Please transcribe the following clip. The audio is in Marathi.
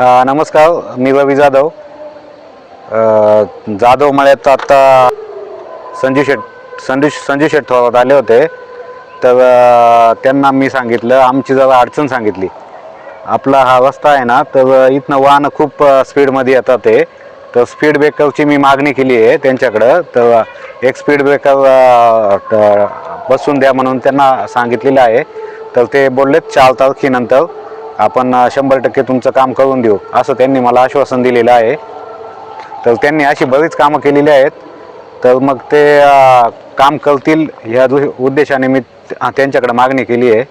नमस्कार मी रवी जाधव. जाधव मळ्यात आत्ता संजू शेट संजू संजू शेठ थोरात आले होते. तर त्यांना मी सांगितलं आमची जरा अडचण सांगितली. आपला हा रस्ता आहे ना तर इथनं वाहनं खूप स्पीडमध्ये येतात ते. तर स्पीड ब्रेकरची मी मागणी केली आहे त्यांच्याकडं. तर एक स्पीड ब्रेकर बसून द्या म्हणून त्यांना सांगितलेलं आहे. तर ते बोललेत चार तारखेनंतर. आपण शंभर टक्के तुमचं काम करून देऊ असं त्यांनी मला आश्वासन दिलेलं आहे. तर त्यांनी अशी बरीच कामं केलेली आहेत. तर मग ते काम करतील ह्या दु- उद्देशाने मी त्यांच्याकडे मागणी केली आहे.